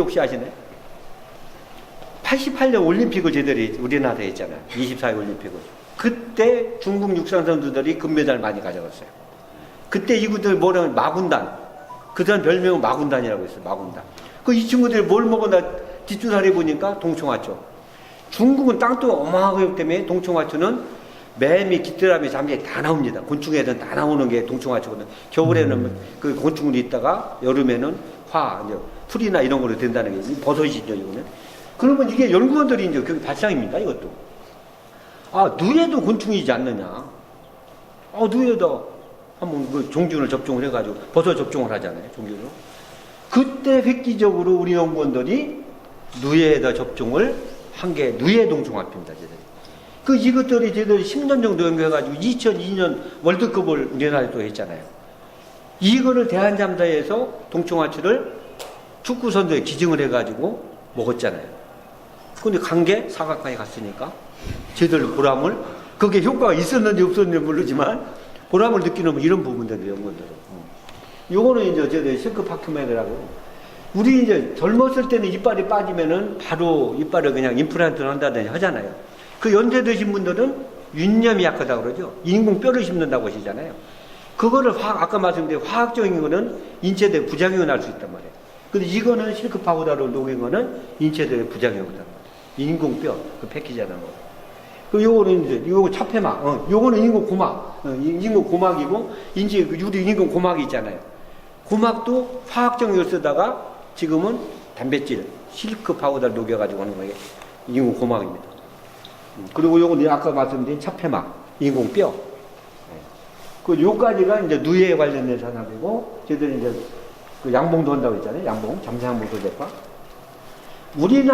혹시 아시나요? 88년 올림픽을 제대로 우리나라에 했잖아요. 24일 올림픽을. 그때 중국 육상 선수들이 금메달 많이 가져갔어요. 그때 이구들 뭐라면 마군단. 그 사람 별명은 마군단이라고 했어요. 마군단. 그 이 친구들이 뭘 먹었나 뒷주사리 보니까 동청화초. 중국은 땅도 어마어마하기 때문에 동청화초는 매미, 깃드라미, 잠재 다 나옵니다. 곤충에는 다 나오는 게 동청화초거든. 겨울에는 그 곤충들이 있다가 여름에는 화, 풀이나 이런 거로 된다는 게 버섯이죠, 이거는. 그러면 이게 연구원들이 이제 그 발상입니다, 이것도. 아, 누에도 곤충이지 않느냐. 어, 누에도 한번 그 종균을 접종을 해가지고 버섯 접종을 하잖아요, 종균을. 그때 획기적으로 우리 연구원들이 누에에다 접종을 한 게 누에 동종합입니다, 제들. 그 이것들이 제들 10년 정도 연구해가지고 2002년 월드컵을 우리나라에 또 했잖아요. 이거를 대한잠자에서 동청화치를 축구 선수에 기증을 해가지고 먹었잖아요. 근데 간 게 사각관에 갔으니까 제들 보람을 그게 효과가 있었는지 없었는지 모르지만 보람을 느끼는 이런 부분들이 연구들은. 요거는 이제 저들 실크 파큐메드라고. 우리 이제 젊었을 때는 이빨이 빠지면은 바로 이빨을 그냥 임플란트를 한다든지 하잖아요. 그 연세 드신 분들은 윤념이 약하다 그러죠. 인공 뼈를 심는다고 하시잖아요. 그거를 화학, 아까 말씀드린 화학적인 거는 인체대에 부작용이 날 수 있단 말이에요. 근데 이거는 실크 파우더로 녹인 거는 인체대에 부작용이 없단 말이에요. 인공 뼈, 그 패키지하는 거. 그 요거는 이제 요거 차폐막, 어, 요거는 인공 고막, 어, 인- 인공 고막이고 인체 그 유리 인공 고막이 있잖아요. 고막도 화학적인 걸 쓰다가 지금은 단백질, 실크 파우더를 녹여가지고 하는 거예요. 인공 고막입니다. 음, 그리고 요거는 아까 말씀드린 차폐막, 인공 뼈. 네. 그 요까지가 이제 누에 관련된 산업이고, 저희들이 이제 그 양봉도 한다고 했잖아요. 양봉, 잠수양봉 소재파. 우리나라